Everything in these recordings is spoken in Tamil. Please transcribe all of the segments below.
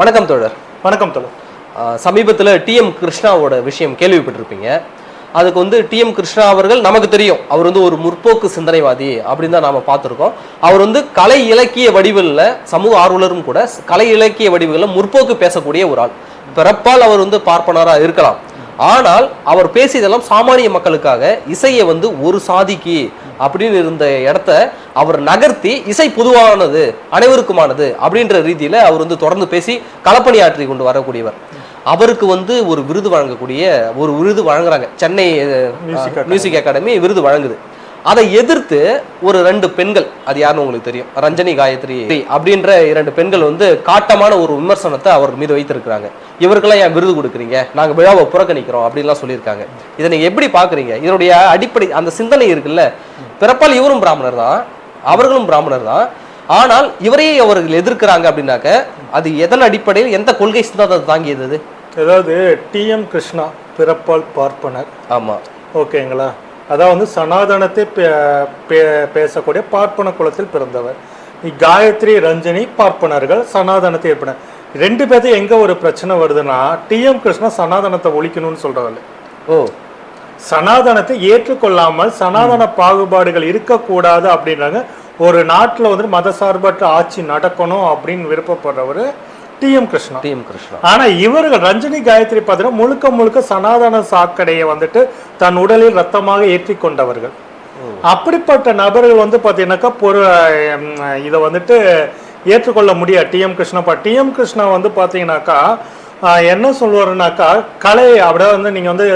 வணக்கம் தோழர். வணக்கம் தோழர். சமீபத்தில் டிஎம் கிருஷ்ணாவோட விஷயம் கேள்விப்பட்டிருப்பீங்க. அதுக்கு வந்து டிஎம் கிருஷ்ணா அவர்கள் நமக்கு தெரியும் அவர் வந்து ஒரு முற்போக்கு சிந்தனைவாதி அப்படின்னு தான் நாம பார்த்துருக்கோம். அவர் வந்து கலை இலக்கிய வடிவில் சமூக ஆர்வலரும் கூட கலை இலக்கிய வடிவுகளில் முற்போக்கு பேசக்கூடிய ஒரு ஆள். பிறப்பால் அவர் வந்து பார்ப்பனராக இருக்கலாம். ஆனால் அவர் பேசியதெல்லாம் சாமானிய மக்களுக்காக இசையை வந்து ஒரு சாதிக்கு அப்படின்னு இருந்த இடத்த அவர் நகர்த்தி இசை பொதுவானது அனைவருக்குமானது அப்படின்ற ரீதியில அவர் வந்து தொடர்ந்து பேசி களப்பணியாற்றி கொண்டு வரக்கூடியவர். அவருக்கு வந்து ஒரு விருது வழங்கக்கூடிய ஒரு விருது வழங்குறாங்க. சென்னை மியூசிக் அகாடமி விருது வழங்குது. அதை எதிர்த்து ஒரு ரெண்டு பெண்கள் அது யாருன்னு உங்களுக்கு தெரியும் ரஞ்சனி காயத்ரி அப்படின்ற இரண்டு பெண்கள் வந்து காட்டமான ஒரு விமர்சனத்தை அவர் மீது வைத்திருக்கிறாங்க. இவருக்கெல்லாம் ஏன் விருது கொடுக்குறீங்க? நாங்க விழாவை புறக்கணிக்கிறோம் அப்படின்லாம் சொல்லியிருக்காங்க. இதை நீங்க எப்படி பாக்குறீங்க இதனுடைய அடிப்படை அந்த சிந்தனை இருக்குல்ல? பிறப்பால் இவரும் பிராமணர் தான் அவர்களும் பிராமணர் தான். ஆனால் இவரையே அவர்கள் எதிர்க்கிறாங்க அப்படின்னாக்க அது எதன் அடிப்படையில் எந்த கொள்கை சித்தாந்தத்தை தாங்கியது அது? அதாவது டிஎம் கிருஷ்ணா பிறப்பால் பார்ப்பனர். ஆமா. ஓகேங்களா? அதான் வந்து சனாதனத்தை பேசக்கூடிய பார்ப்பன குலத்தில் பிறந்தவர். காயத்ரி ரஞ்சனி பார்ப்பனர்கள் சனாதனத்தை ஏற்பனர். ரெண்டு பேர்த்தையும் எங்க ஒரு பிரச்சனை வருதுன்னா டிஎம் கிருஷ்ணா சனாதனத்தை ஒழிக்கணும்னு சொல்றதில்ல ஓ. சனாதனத்தை ஏற்றுக்கொள்ளாமல் சனாதன பாகுபாடுகள் இருக்கக்கூடாது அப்படின்றாங்க. ஒரு நாட்டுல வந்து மதசார்பற்ற ஆட்சி நடக்கணும் அப்படின்னு விருப்பப்படுறவர் டிஎம் கிருஷ்ணா. டிஎம் கிருஷ்ணா. ஆனா இவர்கள் ரஞ்சனி காயத்ரி பார்த்தீங்கன்னா முழுக்க முழுக்க சனாதன சாக்கடையை வந்துட்டு தன் உடலில் ரத்தமாக ஏற்றி கொண்டவர்கள். அப்படிப்பட்ட நபர்கள் வந்து பார்த்தீங்கன்னாக்கா பொரு இதை வந்துட்டு ஏற்றுக்கொள்ள முடியாது டிஎம் கிருஷ்ணா? டிஎம் கிருஷ்ணா வந்து பார்த்தீங்கன்னாக்கா ஆஹ், என்ன சொல்லுவாருனாக்கா கலை அப்படியே வந்து நீங்க வந்து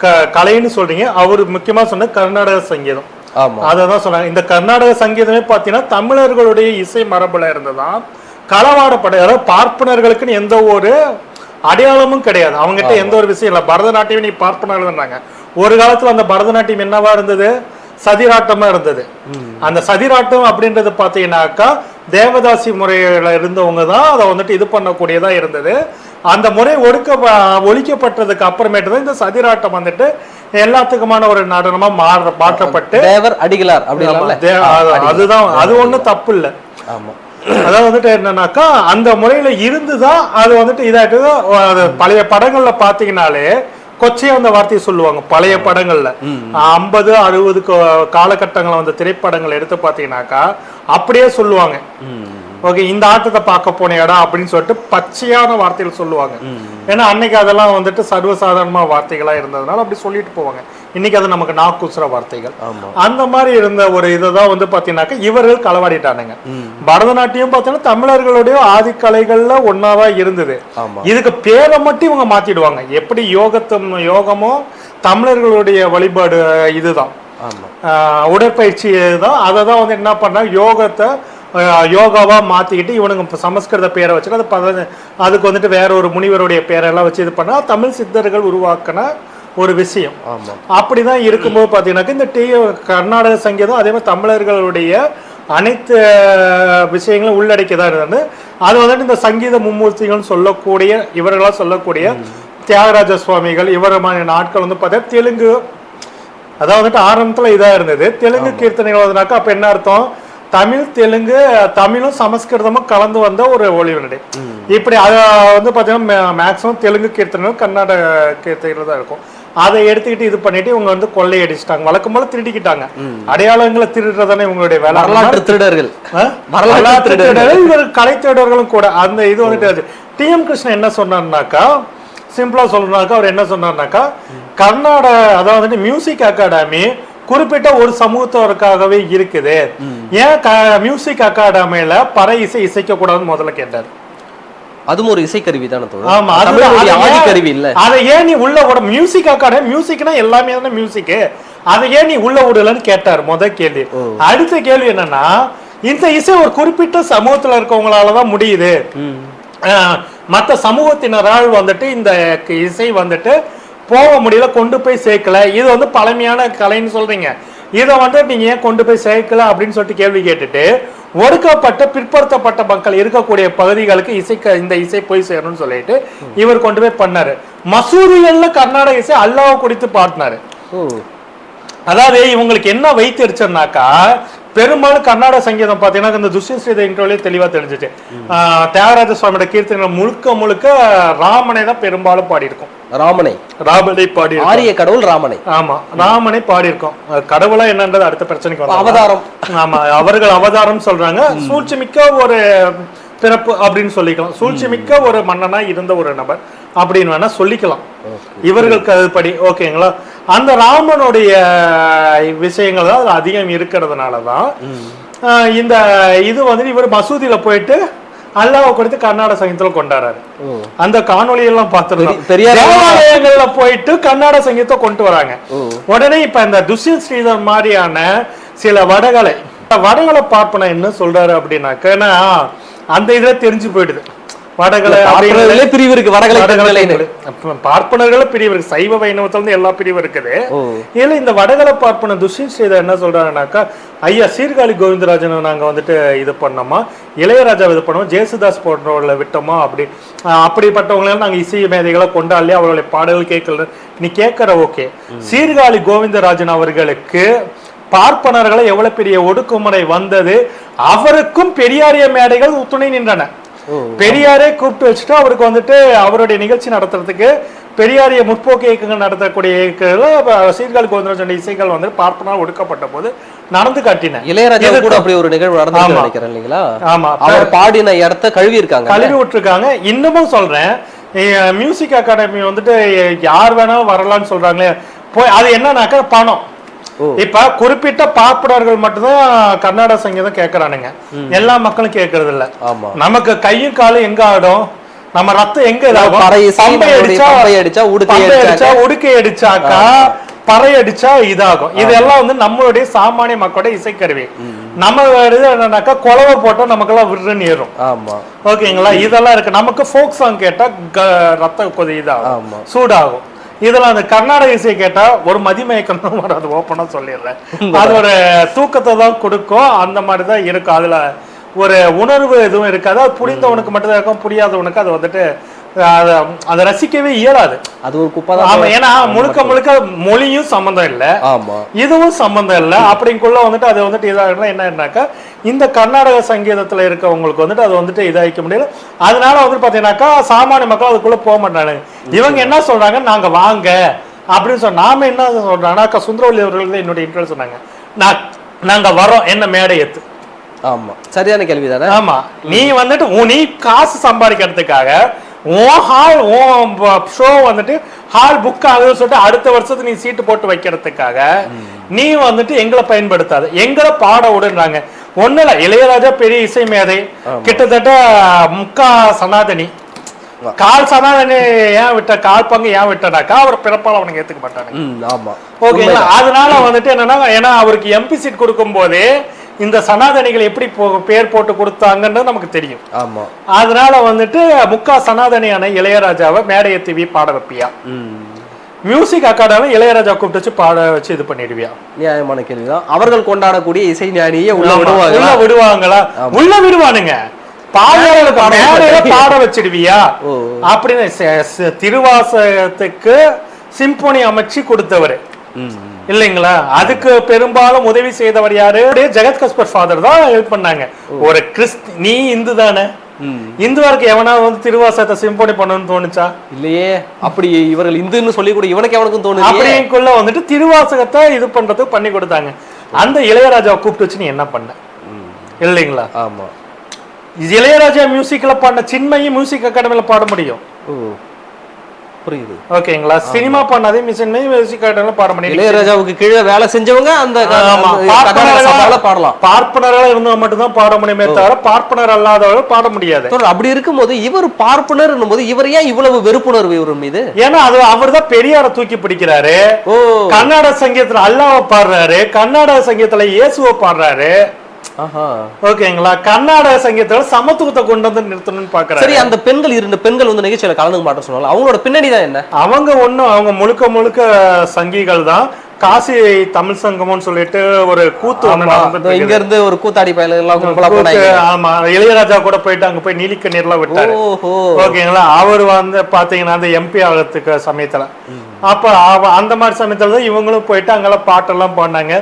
க கலைன்னு சொல்றீங்க. அவர் முக்கியமா சொன்ன கர்நாடக சங்கீதம். ஆமா. அதை தான் சொன்னாங்க. இந்த கர்நாடக சங்கீதமே பார்த்தீங்கன்னா தமிழர்களுடைய இசை மரபுல இருந்ததான் களவாடப்பட பார்ப்பனர்களுக்குன்னு எந்த ஒரு அடையாளமும் கிடையாது. அவங்ககிட்ட எந்த ஒரு விஷயம் இல்லை. பரதநாட்டியம் நீ பார்ப்பனர்கள்ன்றாங்க ஒரு காலத்துல அந்த பரதநாட்டியம் என்னவா இருந்தது? சதிராட்டமா இருந்தது. அந்த சதிராட்டம் அப்படின்றது பார்த்தீங்கன்னாக்கா தேவதாசி முறையில இருந்தவங்க தான் அதை வந்துட்டு இது பண்ணக்கூடியதா இருந்தது. அந்த முறை ஒடுக்க ஒழிக்கப்பட்டதுக்கு அப்புறமேட்டு தான் இந்த சதிராட்டம் வந்துட்டு எல்லாத்துக்குமான ஒரு நடனமா மாற மாற்றப்பட்டு தேவர் அடிகளார் அது- அதுதான் அது ஒண்ணும் தப்பு இல்ல. ஆமா. அதாவது வந்துட்டு என்னன்னாக்கா அந்த முறையில இருந்துதான் அது வந்துட்டு இதாட்டு அது பழைய படங்கள்ல பாத்தீங்கன்னாலே கொச்சையா அந்த வார்த்தையை சொல்லுவாங்க பழைய படங்கள்ல. ஐம்பது அறுபது காலகட்டங்களை வந்த திரைப்படங்கள் எடுத்து பாத்தீங்கன்னாக்கா அப்படியே சொல்லுவாங்க. ஓகே இந்த ஆட்டத்தை பார்க்க போன இடம் அப்படின்னு சொல்லிட்டு பச்சையான வார்த்தைகள் சொல்லுவாங்க. ஏன்னா அன்னைக்கு அதெல்லாம் வந்துட்டு சர்வசாதாரணமா வார்த்தைகளா இருந்ததுனால அப்படி சொல்லிட்டு போவாங்க. இன்னைக்கு அது நமக்கு நாக்குசுற வார்த்தைகள். அந்த மாதிரி இருந்த ஒரு இதை வந்து பாத்தீங்கன்னாக்கா இவர்கள் களவாடிட்டானுங்க. பரதநாட்டியம் பார்த்தீங்கன்னா தமிழர்களுடைய ஆதிக்கலைகள்ல ஒன்னாதான் இருந்தது. இதுக்கு பேரை மட்டும் இவங்க மாத்திடுவாங்க. எப்படி யோகத்தம் யோகமோ தமிழர்களுடைய வழிபாடு இதுதான். உடற்பயிற்சி தான் அதை தான் வந்து என்ன பண்ணாங்க? யோகத்தை ஆஹ் யோகாவா மாத்திக்கிட்டு இவனுங்க சமஸ்கிருத பேரை வச்சுட்டு அது அதுக்கு வந்துட்டு வேற ஒரு முனிவருடைய பேரெல்லாம் வச்சு இது பண்ணா தமிழ் சித்தர்கள் உருவாக்கின ஒரு விஷயம். அப்படிதான் இருக்கும்போது பார்த்தீங்கன்னாக்கா இந்த டி கர்நாடக சங்கீதம் அதே மாதிரி தமிழர்களுடைய அனைத்து விஷயங்களும் உள்ளடக்கியதா இருந்தது. அது வந்துட்டு இந்த சங்கீத மும்மூர்த்திகள் சொல்லக்கூடிய இவர்களால் சொல்லக்கூடிய தியாகராஜ சுவாமிகள் இவர் மாதிரி நாட்கள் வந்து பார்த்தா தெலுங்கு அதாவது வந்துட்டு ஆரம்பத்துல இதா இருந்தது. தெலுங்கு கீர்த்தனைகள் வந்தனாக்கா அப்ப என்ன அர்த்தம்? தமிழ் தெலுங்கு தமிழும் சமஸ்கிருதமும் கலந்து வந்த ஒரு ஒளிவு இப்படி அதை வந்து பார்த்தீங்கன்னா மேக்ஸிமம் தெலுங்கு கீர்த்தனைகள் கர்நாடக கீர்த்தனைகள் தான் இருக்கும். அதை எடுத்துக்கிட்டு இது பண்ணிட்டு இவங்க வந்து கொள்ளையடிச்சிட்டாங்க வழக்கம் போல திருடிக்கிட்டாங்க. அடையாளங்களை திருடுறதானே இவங்களுடைய வேலை. வரலாற்று திருடர்கள்? வரலாற்று திருடர்கள். இவர் கலை தேடர்களும் கூட அந்த இது வந்துட்டு டிஎம் கிருஷ்ணன் என்ன சொன்னார்னாக்கா சிம்பிளா சொல்லணும்னாக்கா அவர் என்ன சொன்னார்னாக்கா கர்நாடக அதாவது மியூசிக் அகாடமி குறிப்பிட்ட ஒரு சமூகத்தவருக்காகவே இருக்குது. ஏன் மியூசிக் அகாடமியில பறை இசை இசைக்க கூடாதுன்னு முதல்ல கேட்டார். அதுவும் ஒரு இசைக்கருவி தானே தோழர்? ஆமா அதை ஆதி கருவி இல்ல. அதை ஏன் நீ உள்ள விட மியூசிக் அகாடமி மியூசிக்னா எல்லாமே தானே மியூசிக் அதை ஏன் நீ உள்ள விடலன்னு கேட்டார் முத கேள்வி. அடுத்த கேள்வி என்னன்னா இந்த இசை ஒரு குறிப்பிட்ட சமூகத்துல இருக்கவங்களால தான் முடியுது. மத்த சமூகத்தினரால் வந்துட்டு இந்த இசை வந்துட்டு போக முடியல கொண்டு போய் சேர்க்கல. இது வந்து பழமையான கலைன்னு சொல்றீங்க. இதை வந்து நீங்க ஏன் கொண்டு போய் சேர்க்கல அப்படின்னு சொல்லிட்டு கேள்வி கேட்டுட்டு ஒடுக்கப்பட்ட பிற்படுத்தப்பட்ட மக்கள் இருக்கக்கூடிய பகுதிகளுக்கு இசை க- இந்த இசை போய் சேரணும்னு சொல்லிட்டு இவர் கொண்டு போய் பண்ணாரு. மசூதிகள்ல கர்நாடக இசை அல்லாஹ் குடித்து பாடினாரு. அதாவது இவங்களுக்கு என்ன வைத்திருச்சுன்னாக்கா பெரும்பாலும் கர்நாடக சங்கீதம் பார்த்தீங்கன்னா இந்த துஷ்யன் ஸ்ரீத இன்ட்ரோலே தெளிவா தெரிஞ்சுச்சு. தியாகராஜ சுவாமியோட கீர்த்தனைகள் முழுக்க முழுக்க ராமனை தான் பெரும்பாலும் பாடியிருக்கும். ராமனை. ராமனை பாடி ஆரிய கடவுள் ராமனை. ஆமா ராமனை பாடியிருக்கோம் கடவுளா என்னன்றது அடுத்த பிரச்சனைக்கு அவதாரம். ஆமா அவர்கள் அவதாரம் சொல்றாங்க. சூழ்ச்சி மிக்க ஒரு பிறப்பு அப்படின்னு சொல்லிக்கலாம். சூழ்ச்சி மிக்க ஒரு மன்னனா இருந்த ஒரு நபர் அப்படின்னு வேணா சொல்லிக்கலாம். இவர்களுக்கு அதுபடி ஓகேங்களா? அந்த ராமனுடைய விஷயங்கள் தான் அதிகம் இருக்கிறதுனால தான் ஆஹ் இந்த இது வந்து இவர் மசூதியில போயிட்டு அல்லாஹ் கொடுத்து கர்நாடக சங்கீதத்துல கொண்டாடுறாரு. அந்த காணொளி எல்லாம் தேவாலயங்கள்ல போயிட்டு கர்நாடக சங்கீதத்தை கொண்டு வராங்க. உடனே இப்ப இந்த துஷ்யந்த் ஸ்ரீதர் மாதிரியான சில வடகளை இந்த வடகளை பார்ப்பன என்ன சொல்றாரு அப்படின்னாக்க ஏன்னா அந்த இதுல தெரிஞ்சு போயிடுது பார்ப்பனர்களே பிரிவு இருக்கு வடகலை பார்ப்பனர்கள பிரிவு இருக்கு. சைவ வைணவத்துல இருந்து எல்லா பிரிவு இருக்குது. இதுல இந்த வடகலை பார்ப்பன துஷ்யந்த் ஸ்ரீதர் என்ன சொல்றாருனாக்கா ஐயா சீர்காழி கோவிந்தராஜனை நாங்க வந்துட்டு இது பண்ணோமா? இளையராஜா இது பண்ணோம்? ஜேசுதாஸ் போன்றவர்களை விட்டோமா? அப்படி ஆஹ் அப்படிப்பட்டவங்களெல்லாம் நாங்க இசை மேதைகளை கொண்டாடலையே? அவர்களுடைய பாடல்கள் கேட்கல. நீ கேட்கற ஓகே. சீர்காழி கோவிந்தராஜன் அவர்களுக்கு பார்ப்பனர்களை எவ்வளவு பெரிய ஒடுக்குமுறை வந்தது? அவருக்கும் பெரியாரிய மேடைகள் துணை நின்றன. பெரியாரே கூப்பிட்டு வச்சுட்டு அவருக்கு வந்துட்டு அவருடைய நிகழ்ச்சி நடத்துறதுக்கு பெரியாரிய முற்போக்கு இயக்கங்கள் நடத்தக்கூடிய இயக்கங்கள் சீர்காழி கோவிந்தராஜன் இசைகள் வந்து பார்ப்பனால் ஒடுக்கப்பட்ட போது நடந்து காட்டின இளையராஜா கூட அப்படி ஒரு நிகழ்வு நடந்து. நினைக்கிறேன் இல்லைங்களா? ஆமா. அவர் பாடின இடத்த கழுவி இருக்காங்க. கழுவி விட்டுருக்காங்க. இன்னமும் சொல்றேன். மியூசிக் அகாடமி வந்துட்டு யார் வேணாலும் வரலாம்னு சொல்றாங்களே. போய் அது என்னன்னாக்கா பணம். இப்ப குறிப்பிட்ட பார்ப்பனர்கள் மட்டும்தான் கர்நாடக சங்கீதம் கேட்கறானுங்க எல்லா மக்களும் கேட்கறது இல்ல நமக்கு கையும் காலும் எங்க ஆடும்? நம்ம ரத்தம் எங்க அடிச்சா உடுக்கை அடிச்சாக்க. பறை அடிச்சா இதாகும். இதெல்லாம் வந்து நம்மளுடைய சாமானிய மக்களுடைய இசைக்கருவி. நம்ம என்னன்னாக்கா குழவை போட்டா நமக்கெல்லாம் விருன்னு ஏறும். ஆமா. ஓகேங்களா? இதெல்லாம் இருக்கு. நமக்கு ஃபோக் சாங் கேட்டா க- ரத்த கொதி இதாகும். சூடாகும். இதெல்லாம் அந்த கர்நாடக இசை கேட்டா ஒரு மதிமயக்கம் தான் வரும். அது ஓப்பனா சொல்லிடுறேன். அது ஒரு தூக்கத்தை தான் கொடுக்கும். அந்த மாதிரி தான் இருக்கும். அதுல ஒரு உணர்வு எதுவும் இருக்காது. அது புரிந்தவனுக்கு மட்டும்தான் இருக்கும். புரியாதவனுக்கு அது வந்துட்டு அதை ரசிக்கவே இயலாது. அது ஒரு குப்பை ஆமா தான் ஏன்னா முழுக்க முழுக்க மொழியும் சம்மந்தம் இல்லை. ஆமா. இதுவும் சம்பந்தம் இல்லை. அப்படிங்குள்ள வந்துட்டு அது வந்துட்டு இதாகனா என்னன்னாக்கா இந்த கர்நாடக சங்கீதத்துல இருக்கவங்களுக்கு வந்துட்டு அது வந்துட்டு இதாகிக்க முடியல. அதனால வந்துட்டு பாத்தீங்கன்னாக்கா சாமானிய மக்கள் அதுக்குள்ள போக மாட்டாங்க இவங்க என்ன சொல்றாங்க? நாங்க வாங்க. அப்படின்னு சொன்ன நாம என்ன சொல்றாங்கன்னாக்கா சுந்தரவல்லி அவர்கள் தான் என்னுடைய இன்ட்ரெஸ்ட் சொன்னாங்க. நான் நாங்க வரோம் என்ன மேடை ஏத்து ஆமா. சரியான கேள்வி தானே ஆமா. நீ வந்துட்டு நீ காசு சம்பாதிக்கிறதுக்காக உன் ஹால் உன் ஷோ வந்துட்டு ஹால் புக் ஆகுதுன்னு சொல்லிட்டு அடுத்த வருஷத்துக்கு நீ சீட்டு போட்டு வைக்கிறதுக்காக நீ வந்துட்டு எங்களை பயன்படுத்தாத. எங்களை பாட விடுன்றாங்க. ஒண்ணு இல்ல இளையராஜா பெரிய இசை மேதை கிட்டத்தட்ட முக்கா சனாதனி. கால் சனாதனி ஏன் விட்ட கால் பங்கு ஏன் விட்டனாக்கா அவர் பிறப்பால் அவனுக்கு ஏத்துக்க மாட்டானுங்க. ம் ஆமா. ஓகேங்களா? அதனால வந்துட்டு என்னன்னா ஏன்னா அவருக்கு எம்பி சீட் கொடுக்கும் போதே இந்த சனாதனிகள் எப்படி பேர் போட்டு கொடுத்தாங்கன்னு நமக்கு தெரியும். ஆமா. அதனால வந்துட்டு முக்கா சனாதனியான இளையராஜாவை மேடைய டிவி பாட வைப்பியா. மியூசிக் அகாடமி இளையராஜா கூப்பிட்டு வச்சு பாட வச்சு இது பண்ணிடுவியா. நியாயமான கேள்விதான். அவர்கள் கொண்டாடக்கூடிய இசை ஞானியை உள்ள. விடுவாங்க உள்ள விடுவாங்க உள்ள விடுவானுங்க. பாடலுக்கு பாட மேடையில வைப்பாங்க. பாட வச்சிடுவியா. அப்படின்னு திருவாசகத்துக்கு சிம்போனி அமைச்சு கொடுத்தவர். இல்லைங்களா? அதுக்கு பெரும்பாலும் உதவி செய்தவர் யாரு? ஜெகத் கஸ்பர் ஃபாதர் தான் ஹெல்ப் பண்ணாங்க. ஒரு கிறிஸ்து நீ இந்து தானே? இந்துவா இருக்க எவனா வந்து திருவாசகத்தை சிம்போனி பண்ணணும்னு தோணுச்சா? இல்லையே. அப்படி இவர்கள் இந்துன்னு சொல்லி கூட இவனுக்கு எவனுக்கும் தோணுது அப்படிங்குள்ள வந்துட்டு திருவாசகத்தை இது பண்றதுக்கு பண்ணி கொடுத்தாங்க. அந்த இளையராஜாவை கூப்பிட்டு வச்சு நீ என்ன பண்ண? இல்லைங்களா? ஆமா. இளையராஜா மியூசிக்ல பாடின சின்மையை மியூசிக் அகாடமில பாட முடியும். புரியுது. ஓகேங்களா? சினிமா பண்ணாதே சின்மையை மியூசிக் அகாடமில பாட முடியும் இளையராஜாவுக்கு கீழே வேலை செஞ்சவங்க அந்த பாடலாம். பார்ப்பனர்களா இருந்தா மட்டும்தான் பாட முடியுமே தவிர பார்ப்பனர் அல்லாதவர்கள் பாட முடியாது. அப்படி இருக்கும்போது இவர் பார்ப்பனர் போது இவர் ஏன் இவ்வளவு வெறுப்புணர்வு இவர் மீது? ஏன்னா அது அவர்தான் பெரியார தூக்கி பிடிக்றாரு ஓ. கர்நாடக சங்கீதத்துல அல்லாவை பாடுறாரு. கர்நாடக சங்கீதத்துல இயேசுவை பாடுறாரு. ஓகேங்களா? கர்நாடக சங்கீதத்துல சமத்துவத்தை கொண்டு வந்து நிறுத்தணும்னு சரி பாக்குறாரு அந்த பெண்கள் இரண்டு பெண்கள் வந்து நிகழ்ச்சியில கலந்துக்க மாட்டேன் சொன்னாங்க அவங்களோட பின்னணி தான் என்ன? அவங்க ஒண்ணும் அவங்க முழுக்க முழுக்க சங்கிகள் தான். காசி தமிழ் சங்கம்னு சொல்லிட்டு ஒரு கூத்து இங்க. இருந்து ஒரு கூத்தாடி பயல ஆமா. இளையராஜா கூட போயிட்டு அங்க போய் நீலிக்கண்ணீர்லாம் விட்டாரு. ஓஹோ. ஓகேங்களா? அவர் வந்து பாத்தீங்கன்னா அந்த எம்பி ஆகிறதுக்கு சமயத்துல. அப்ப அந்த மாதிரி சமயத்துல தான் இவங்களும் போயிட்டு அங்கெல்லாம் பாட்டெல்லாம் பாடினாங்க.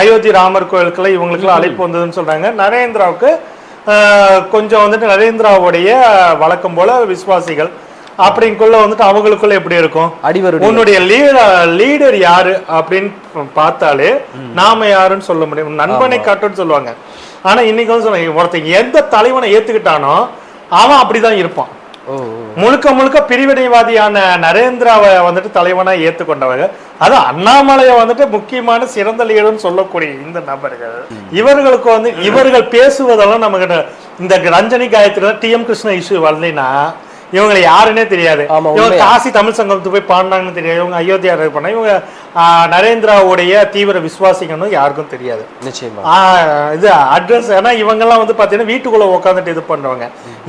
அயோத்தி ராமர் கோயிலுக்குலாம் இவங்களுக்குலாம் அழைப்பு வந்ததுன்னு சொல்றாங்க. நரேந்திராவுக்கு கொஞ்சம் வந்துட்டு நரேந்திராவுடைய வழக்கம் போல விசுவாசிகள். அப்படிங்குள்ள வந்துட்டு அவங்களுக்குள்ள எப்படி இருக்கும்? அடிவருடி உன்னுடைய லீடர் யாரு அப்படின்னு பார்த்தாலே நாம யாருன்னு சொல்ல முடியும். நண்பனை காட்டுன்னு சொல்லுவாங்க. ஆனா இன்னைக்கு வந்து சொல்லுவாங்க ஒருத்தன் எந்த தலைவனை ஏத்துக்கிட்டானோ அவன் அப்படிதான் இருப்பான். முழுக்க முழுக்க பிரிவினைவாதியான நரேந்திராவை வந்துட்டு தலைவனா ஏத்துக்கொண்டவங்க. அது அண்ணாமலையை வந்துட்டு முக்கியமான சிறந்த லீடர்னு சொல்லக்கூடிய இந்த நபர்கள். இவர்களுக்கு வந்து இவர்கள் பேசுவதெல்லாம் நமக்கு இந்த Ranjani Gayatri T M Krishna issue வரலைன்னா இவங்களை யாருன்னே தெரியாது. இவங்க. காசி தமிழ் சங்கத்துக்கு போய் பாடினாங்கன்னு தெரியாது. இவங்க அயோத்தியா பண்ண இவங்க நரேந்திராவுடைய தீவிர விசுவாசிகன்னு யாருக்கும் தெரியாது. நிச்சயமா. இது அட்ரஸ் ஏன்னா இவங்கெல்லாம் வந்து பார்த்தீங்கன்னா வீட்டுக்குள்ள உட்காந்துட்டு இது பண்ணுவாங்க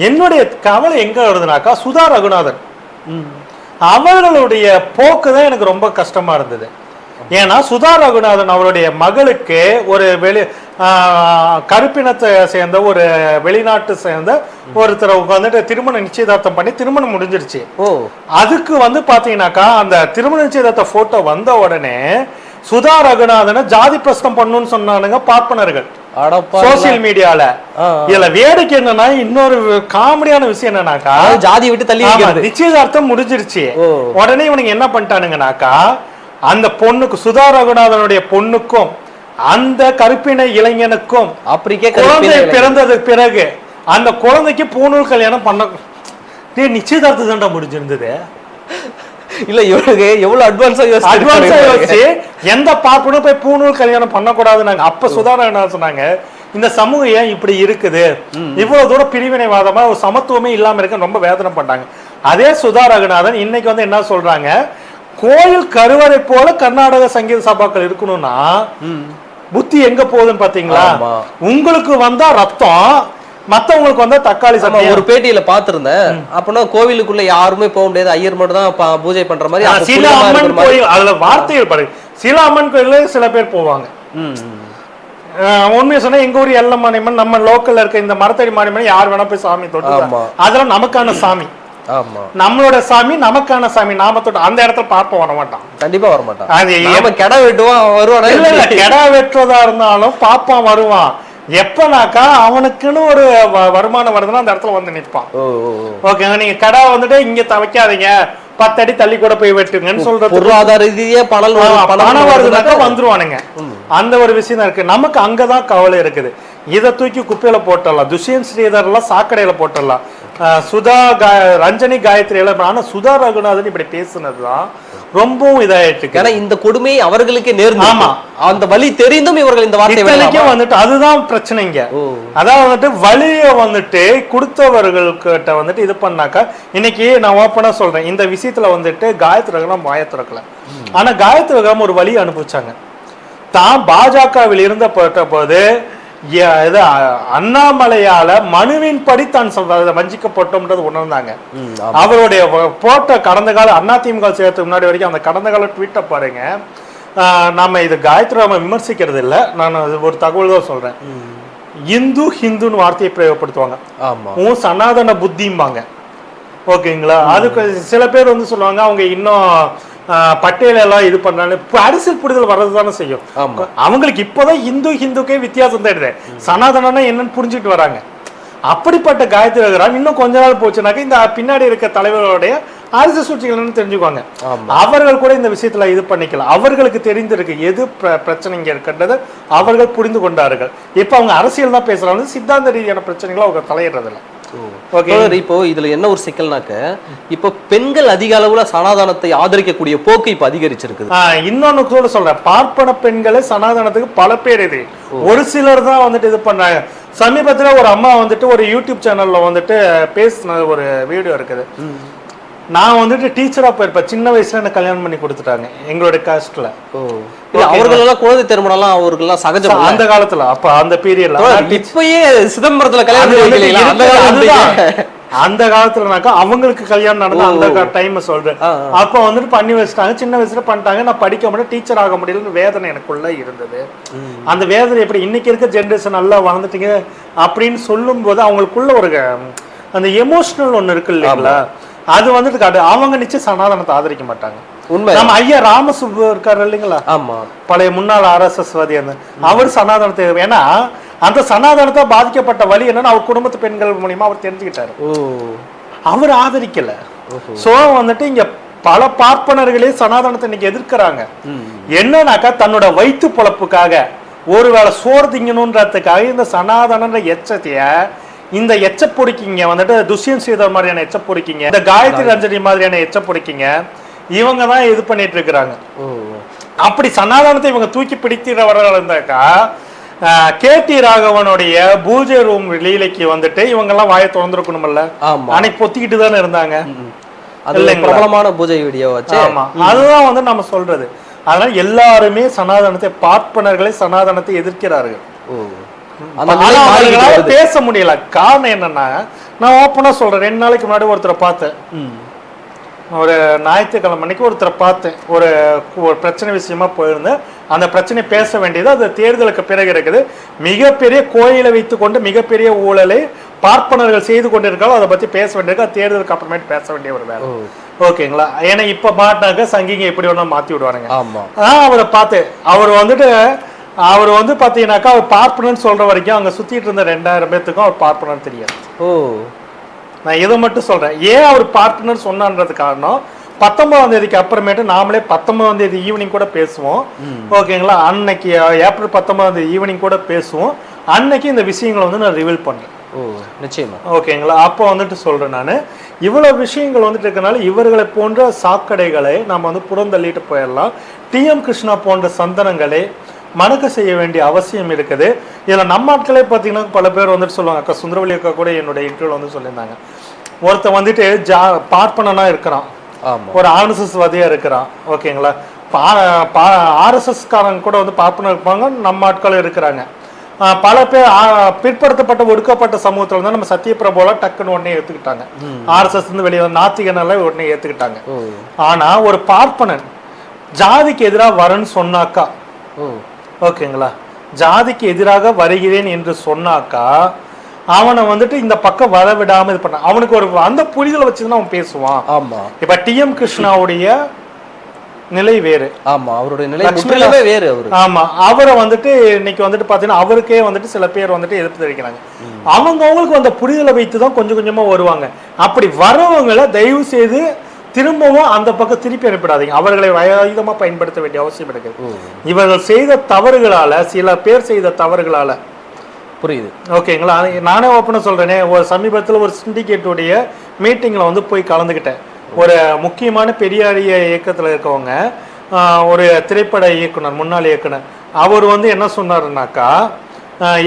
என்னுடைய கவலை எங்க வருதுனாக்கா சுதா ரகுநாதன். அவர்களுடைய போக்கு தான் எனக்கு ரொம்ப கஷ்டமா இருந்தது. ஏன்னா சுதா ரகுநாதன் அவருடைய மகளுக்கு ஒரு வெளி கருப்பினத்தை சேர்ந்த ஒரு வெளிநாட்டு சேர்ந்த ஒருத்தரை வந்துட்டு திருமண நிச்சயதார்த்தம் பண்ணி திருமணம் முடிஞ்சிருச்சு. ஓ. அதுக்கு வந்து பாத்தீங்கன்னாக்கா அந்த திருமண நிச்சயதார்த்த போட்டோ வந்த உடனே சுதா ரகுநாதனை ஜாதி பிரஸ்தம் பண்ணுன்னு சொன்னானுங்க பார்ப்பனர்கள். சோசியல் மீடியால. இதுல வேடிக்கை என்னன்னா இன்னொரு காமெடியான விஷயம் என்னன்னாக்கா ஜாதி விட்டு தள்ளி நிச்சயதார்த்தம் முடிஞ்சிருச்சு. உடனே இவனுங்க என்ன பண்ணிட்டானுங்கனாக்கா அந்த பொண்ணுக்கு சுதா ரகுநாதனுடைய பொண்ணுக்கும் அந்த கருப்பின இளைஞனுக்கும் அப்படிக்கே குழந்தை. பிறந்ததுக்கு பிறகு அந்த குழந்தைக்கு பூணூல் கல்யாணம் பண்ண டேய், நிச்சயதார்த்தம் தான்டா முடிஞ்சிருந்தது. இல்ல இவனுக்கு எவ்வளவு அட்வான்ஸா அட்வான்ஸா யோசிச்சு எந்த பார்ப்பனும் போய் பூணூல் கல்யாணம் பண்ணக்கூடாதுன்னாங்க. அப்ப சுதாரண சொன்னாங்க? இந்த சமூகம் ஏன் இப்படி இருக்குது? இவ்வளவு தூரம் பிரிவினைவாதமா ஒரு சமத்துவமே இல்லாம இருக்க ரொம்ப வேதனை பண்ணாங்க அதே சுதா ரகுநாதன் இன்னைக்கு வந்து என்ன சொல்றாங்க? கோயில் கருவறை போல கர்நாடக சங்கீத சபாக்கள் இருக்கணும்னா புத்தி எங்க போகுதுன்னு பாத்தீங்களா. உங்களுக்கு வந்தா ரத்தம் மத்தவங்களுக்கு வந்தா தக்காளி சட்டம் ஒரு பேட்டியில பாத்திருந்தேன். அப்பனா கோவிலுக்குள்ள யாருமே போக முடியாது. ஐயர் மட்டும் தான் பூஜை பண்ற மாதிரி சில அம்மன். கோயில் அதுல வார்த்தைகள் பாருங்க. சில அம்மன் கோயில்ல சில பேர் போவாங்க. உண்மையை சொன்னா எங்க ஊர் எல்ல மானியம்மன் நம்ம லோக்கல்ல இருக்க இந்த மரத்தடி மானியம்மன் யார் வேணா போய் சாமி தொட்டு. அதெல்லாம் நமக்கான சாமி. நம்மளோட சாமி நமக்கான சாமி நாம தொட்டு அந்த இடத்துல பார்ப்ப வர மாட்டான். கண்டிப்பா வர மாட்டான். அது கெட வெட்டுவோம் அவன் வருவானா இல்ல இல்ல கெடா வெட்டுறதா இருந்தாலும் பாப்பான் வருவான். எப்பனாக்கா அவனுக்குன்னு ஒரு வருமானம் வருதுன்னா அந்த இடத்துல வந்து நிற்பான். ஓ ஓ, ஓ. ஓகேங்க நீங்க கடா வந்துட்டு இங்க தவைக்காதீங்க. பத்தடி தள்ளி கூட போய் வெட்டுங்கன்னு சொல்றது பொருளாதார ரீதியா பணம் பணம் வருதுனாக்கா வந்துருவானுங்க. அந்த ஒரு விஷயம் தான் இருக்கு. நமக்கு அங்கதான் கவலை இருக்குது. இதை தூக்கி குப்பையில போட்டுடலாம். ஸ்ரீதர் எல்லாம் சாக்கடையில போட்டுடலாம். அஹ் சுதா கா- ரஞ்சனி காயத்ரி எல்லாம் ஆனா சுதா ரகுநாதன் இப்படி பேசுனதுதான் ரொம்பவும் இதாயிட்டு. ஏன்னா இந்த கொடுமை அவர்களுக்கே நேர்ந்து ஆமா. அந்த வழி தெரிந்தும் இவர்கள் இந்த வார்த்தை வந்துட்டு அதுதான் பிரச்சனைங்க அதான் வந்துட்டு வழிய வந்துட்டு கொடுத்தவர்கள்கிட்ட வந்துட்டு இது பண்ணாக்கா இன்னைக்கு நான் ஓப்பனா சொல்றேன். இந்த விஷயத்துல வந்துட்டு காயத்ரி ரகுலாம் வாய திறக்கல. ஆனா காயத்ரி ரகுலாம் ஒரு வழி அனுப்பிச்சாங்க தான் பாஜகவில் இருந்த போது இது அண்ணாமலையால மனுவின்படி தான் சொல்ற வஞ்சிக்கப்பட்டோம்ன்றது உணர்ந்தாங்க. அவருடைய போட்ட கடந்த கால அதிமுக சேர்த்து முன்னாடி வரைக்கும் அந்த கடந்த கால ட்வீட்டை பாருங்க. நாம இது காயத்ரி ராம விமர்சிக்கிறது இல்ல. நான் ஒரு தகவல் தான் சொல்றேன். இந்து ஹிந்துன்னு வார்த்தையை பிரயோகப்படுத்துவாங்க. ஆமா. உன் சனாதன புத்திம்பாங்க. ஓகேங்களா? அதுக்கு சில பேர் வந்து சொல்லுவாங்க அவங்க இன்னும் ஆஹ், பட்டேல் எல்லாம் இது பண்ணாலும் இப்போ அரசியல் புரிதல் வர்றது தானே செய்யும். அவங்களுக்கு இப்போதான் இந்து ஹிந்துக்கே வித்தியாசம் தெரியுது சனாதனம்னா என்னன்னு புரிஞ்சுட்டு வராங்க. அப்படிப்பட்ட காயத்ரி ரகுராம் இன்னும் கொஞ்ச நாள் போச்சுனாக்க இந்த பின்னாடி இருக்க தலைவர்களுடைய அரசியல் சூழ்ச்சிகள்னு தெரிஞ்சுக்குவாங்க. அவர்கள் கூட இந்த விஷயத்துல இது பண்ணிக்கலாம். அவர்களுக்கு தெரிந்திருக்கு எது பிர- பிரச்சனை இங்க இருக்கின்றது அவர்கள் புரிந்து கொண்டார்கள். இப்ப அவங்க அரசியல் தான் பேசுறாங்க. சித்தாந்த ரீதியான பிரச்சனைகளை அவங்க தலையிடுறதில்ல. ஓகே இப்போ இதுல என்ன ஒரு சிக்கல்னாக்க இப்போ பெண்கள் அதிக அளவுல சனாதானத்தை ஆதரிக்கக்கூடிய போக்கு இப்ப அதிகரிச்சிருக்குது. ஆஹ் இன்னொன்னு கூட சொல்றேன். பார்ப்பன பெண்களே சனாதனத்துக்கு பல பேர் இது. ஒரு சிலர் தான் வந்துட்டு இது பண்ணாங்க. சமீபத்துல ஒரு அம்மா வந்துட்டு ஒரு யூடியூப் சேனல்ல வந்துட்டு பேசின ஒரு வீடியோ இருக்குது. நான் வந்துட்டு டீச்சரா போயிருப்பேன். சின்ன வயசுல எனக்கு கல்யாணம் பண்ணி கொடுத்துட்டாங்க. எங்களுடைய காஸ்ட்ல ஓ இல்ல அவர்கள் எல்லாம் குழந்தை திருமணம் எல்லாம் அவர்கள் எல்லாம் சகஜம்? அந்த காலத்துல. அப்ப அந்த பீரியட்ல இப்பயே சிதம்பரத்துல கல்யாணம். அந்த காலத்துலனாக்கா அவங்களுக்கு கல்யாணம் நடந்த அந்த டைம் சொல்றேன். அப்ப வந்துட்டு பண்ணி வச்சுட்டாங்க. சின்ன வயசுல பண்ணிட்டாங்க. நான் படிக்க முடியல டீச்சர் ஆக முடியலன்னு வேதனை எனக்குள்ள இருந்தது. அந்த வேதனை எப்படி இன்னைக்கு இருக்க ஜென்ரேஷன் நல்லா வாழ்ந்துட்டீங்க அப்படின்னு சொல்லும்போது அவங்களுக்குள்ள ஒரு அந்த எமோஷனல் ஒண்ணு இருக்கு இல்லைங்களா? அது வந்துட்டு காட்டு. அவங்க நிச்சயம் சனாதனத்தை ஆதரிக்க மாட்டாங்க. உண்மை. நம்ம ஐயா ராமசுப்பு இருக்காரு இல்லைங்களா? ஆமா. பழைய முன்னாள் ஆர்எஸ்எஸ் வாதி அந்த அவர் சனாதனத்தை ஏன்னா அந்த சனாதனத்தை பாதிக்கப்பட்ட வழி என்னன்னு அவர் குடும்பத்து பெண்கள் மூலியமா அவர் தெரிஞ்சுக்கிட்டாரு. அவர் ஆதரிக்கல. சோ வந்துட்டு இங்க பல பார்ப்பனர்களே சனாதனத்தை இன்னைக்கு எதிர்க்கிறாங்க. என்னன்னாக்கா தன்னோட வயிற்று பொழப்புக்காக ஒருவேளை சோறு திங்கணுன்றதுக்காக இந்த சனாதனன்ற எச்சத்தைய இந்த எச்ச பொடிக்கிங்க வந்துட்டு துஷ்யன் சீதர் மாதிரியான எச்ச பொடிக்கிங்க இந்த காயத்ரி ரஞ்சனி மாதிரியான எச்ச பொடிக்கிங்க இவங்க தான் இது பண்ணிட்டு இருக்கிறாங்க ஓ. அப்படி சனாதனத்தை இவங்க தூக்கி பிடிக்கிறவர்கள் இருந்தாக்கா ஆஹ், கேடி ராகவனுடைய பூஜை ரூம் லீலைக்கு வந்துட்டு இவங்க எல்லாம் வாயை திறந்துருக்கணும்ல அன்னைக்கு பொத்திக்கிட்டு தானே இருந்தாங்க? பிரபலமான பூஜை வீடியோ வச்சு ஆமா. அதுதான் வந்து நம்ம சொல்றது. அதனால எல்லாருமே சனாதனத்தை பார்ப்பனர்களை சனாதனத்தை எதிர்க்கிறார்கள். பேச முடியல. காரணம் என்னன்னா நான் ஓப்பனா சொல்றேன். ரெண்டு நாளைக்கு முன்னாடி ஒருத்தரை பார்த்தேன். ஒரு ஞாயிற்றுக்கிழமை அன்னைக்கு ஒருத்தரை பார்த்தேன். ஒரு ஒரு பிரச்சனை விஷயமா போயிருந்தேன். அந்த பிரச்சனை பேச வேண்டியது அது தேர்தலுக்கு பிறகு இருக்குது. மிகப்பெரிய கோயிலை வைத்துக்கொண்டு மிகப்பெரிய ஊழலை பார்ப்பனர்கள் செய்து கொண்டிருக்காலும் அதை பத்தி பேச வேண்டியிருக்கு அது தேர்தலுக்கு அப்புறமேட்டு பேச வேண்டிய ஒரு வேலை. ஓகேங்களா? ஏன்னா இப்ப மாட்டினாக்க சங்கிங்க எப்படி வேணா மாத்தி விடுவானுங்க. ஆமா. ஆ அவரை பார்த்தேன் அவர் வந்துட்டு அவர் வந்து பாத்தீங்கன்னாக்கா அவர் பார்ப்பனன்னு சொல்ற வரைக்கும் அங்க சுத்திட்டு இருந்த ரெண்டாயிரம் பேத்துக்கும் அவர் பார்ப்பனன்னு தெரியாது. ஓ. நான் இதை மட்டும் சொல்றேன். ஏன் அவர் பார்ட்னர் சொன்னான்றது காரணம் பத்தொன்பதாம் தேதிக்கு அப்புறமேட்டு நாமளே பத்தொன்பதாம் தேதி ஈவினிங் கூட பேசுவோம். ஓகேங்களா? அன்னைக்கு ஏப்ரல் பத்தொன்பதாம் தேதி ஈவினிங் கூட பேசுவோம். அன்னைக்கு இந்த விஷயங்களை வந்து நான் ரிவீல் பண்றேன். ஓ நிச்சயமா. ஓகேங்களா? அப்போ வந்துட்டு சொல்றேன் நான். இவ்வளவு விஷயங்கள் வந்துட்டு இருக்கனால இவர்களை போன்ற சாக்கடைகளை நம்ம வந்து புறந்தள்ளிட்டு போயிடலாம். டிஎம் கிருஷ்ணா போன்ற சந்தனங்களை மணக்க செய்ய வேண்டிய அவசியம் இருக்குது. இதுல நம்ம ஆட்களே பார்த்தீங்கன்னா பல பேர் வந்துட்டு சொல்லுவாங்க அக்கா சுந்தரவல்லி அக்கா கூட என்னோட இன்டர்வியூல வந்து சொல்லியிருந்தாங்க. ஒருத்தன் வந்துட்டு ஜா பார்ப்பனனா இருக்கிறான். ஒரு ஆர்எஸ்எஸ் வாதியா இருக்கிறான். ஓகேங்களா? ஆர்எஸ்எஸ் காரங்க கூட வந்து பார்ப்பனர் இருப்பாங்க நம்ம ஆட்களும் இருக்கிறாங்க. பல பேர் பிற்படுத்தப்பட்ட ஒடுக்கப்பட்ட சமூகத்துல வந்து நம்ம சத்தியபிரபோல டக்குன்னு உடனே ஏத்துக்கிட்டாங்க. ஆர்எஸ்எஸ் இருந்து வெளியே வந்து நாத்திகனெல்லாம் உடனே ஏத்துக்கிட்டாங்க. ஓ. ஆனா ஒரு பார்ப்பனன் ஜாதிக்கு எதிராக வரேன்னு சொன்னாக்கா ஓகேங்களா? ஜாதிக்கு எதிராக வருகிறேன் என்று சொன்னாக்கா அவனை வந்துட்டு இந்த பக்கம் வர விடாம இது பண்ண அவனுக்கு ஒரு அந்த புரிதலை வச்சுதான் அவன் பேசுவான். ஆமா. இப்ப டிஎம் கிருஷ்ணாவுடைய நிலை வேறு. ஆமா அவருடைய நிலை முற்றிலுமே வேறு அவரு. ஆமா அவரை வந்துட்டு இன்னைக்கு வந்துட்டு பாத்தீங்கன்னா அவருக்கே வந்துட்டு சில பேர் வந்துட்டு எதிர்ப்பு தெரிவிக்கிறாங்க. அவங்க அவங்களுக்கு அந்த புரிதலை வைத்து தான் கொஞ்சம் கொஞ்சமா வருவாங்க. அப்படி வரவங்களை தயவு செய்து திரும்பவும் அந்த பக்கம் திருப்பி அனுப்பிடாதீங்க. அவர்களை ஆயுதமா பயன்படுத்த வேண்டிய அவசியம் இருக்குது இவர்கள் செய்த தவறுகளால சில பேர் செய்த தவறுகளால. புரியுது. ஓகேங்களா நானே ஓப்பனா சொல்றேனே. ஒரு சமீபத்துல ஒரு சிண்டிகேட்டுடைய மீட்டிங்ல வந்து போய் கலந்துக்கிட்டேன் ஒரு முக்கியமான பெரியாரிய இயக்கத்துல இருக்கவங்க ஒரு திரைப்பட இயக்குனர் முன்னாள் இயக்குனர். அவர் வந்து என்ன சொன்னாருனாக்கா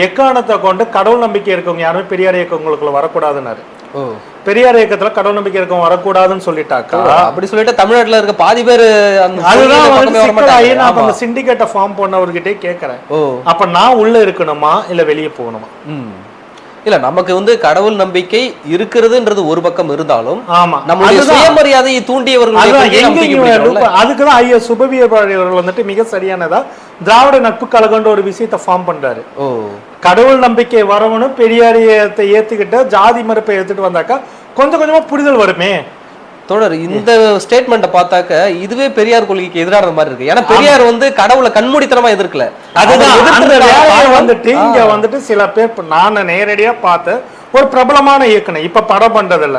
எக்காரணத்தை கொண்டு கடவுள் நம்பிக்கை இருக்கவங்க யாருமே பெரியார் இயக்கங்களுக்குள்ள வரக்கூடாதுன்னாரு. பெரியார் இயக்கத்துல கடவுள் நம்பிக்கை இருக்கவங்க வரக்கூடாதுன்னு சொல்லிட்டாக்கா அப்படி சொல்லிட்டு தமிழ்நாட்டுல இருக்க பாதி பேர் அதுதான். நான். அந்த சிண்டிகேட்டை ஃபார்ம் பண்ணவர்கிட்டே கேட்கறேன் ஓ அப்ப நான் உள்ள இருக்கணுமா இல்ல வெளியே போகணுமா இல்ல நமக்கு வந்து கடவுள் நம்பிக்கை இருக்கிறதுன்றது ஒரு பக்கம் இருந்தாலும் ஆமா நம்மளுடைய. சுயமரியாதையை. ரொம்ப- அதுக்குதான் ஐயா சுபவீரபாடி அவர்கள் வந்துட்டு மிக சரியானதா திராவிட நட்பு கழகம்ன்ற ஒரு விஷயத்தை ஃபார்ம் பண்றாரு கடவுள் நம்பிக்கை வரவனும் பெரியாரியத்தை ஏத்துக்கிட்ட ஜாதி மறுப்பை ஏத்துட்டு வந்தாக்கா கொஞ்சம் கொஞ்சமா புரிதல் வருமே. தொடர் இந்த ஸ்டேட்மெண்ட்டை பார்த்தாக்க இதுவே பெரியார் கொள்கைக்கு எதிரான மாதிரி இருக்கு. ஏன்னா பெரியார் வந்து கடவுளை கண்மூடித்தனமா எதிர்க்கல. அதுதான். வந்துட்டு இங்க வந்துட்டு சில பேர் நான் நேரடியா பார்த்த ஒரு பிரபலமான இயக்குனர். இப்ப படம் பண்றது இல்ல.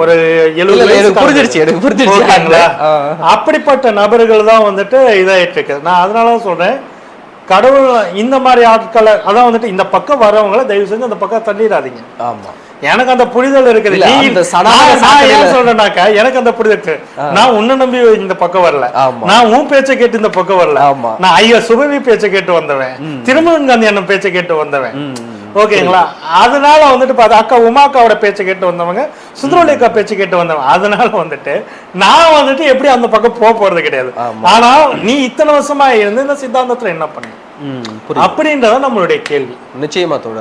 ஒரு எழுபது புரிஞ்சிருச்சு எனக்கு புரிஞ்சிருச்சு. அப்படிப்பட்ட நபர்கள் தான் வந்துட்டு இதாயிட்டு இருக்குது. நான் அதனால தான் சொல்றேன். கடவுள் இந்த மாதிரி ஆட்களை அதான் வந்துட்டு இந்த பக்கம் வரவங்கள தயவு செஞ்சு அந்த பக்கம் தள்ளிடாதீங்க. ஆமா. எனக்கு அந்த புரிதல் இருக்குது. நான் சாக்கடையில- ஏன் சொல்றேனாக்கா எனக்கு அந்த புரிதல் இருக்கு. நான் உன்னை நம்பி இந்த பக்கம் வரல. நான் உன் பேச்சை கேட்டு இந்த பக்கம் வரல. ஆமா. நான் ஐயா சுபவி பேச்சை கேட்டு வந்தவன். திருமணன் காந்தி அண்ணன் பேச்சை கேட்டு வந்தவன். ஓகேங்களா? அதனால வந்துட்டு பார்த்தா அக்கா உமாக்காவோட பேச்சை கேட்டு வந்தவங்க சுந்தரவல்லி அக்கா பேச்சை கேட்டு வந்தவங்க அதனால வந்துட்டு நான் வந்துட்டு எப்படி அந்த பக்கம் போக போறது கிடையாது. ஆனா நீ இத்தனை வருஷமா இருந்து இந்த சித்தாந்தத்துல என்ன பண்ண? அப்படின்றத நம்மளுடைய கேள்வி. நிச்சயமா தொடர்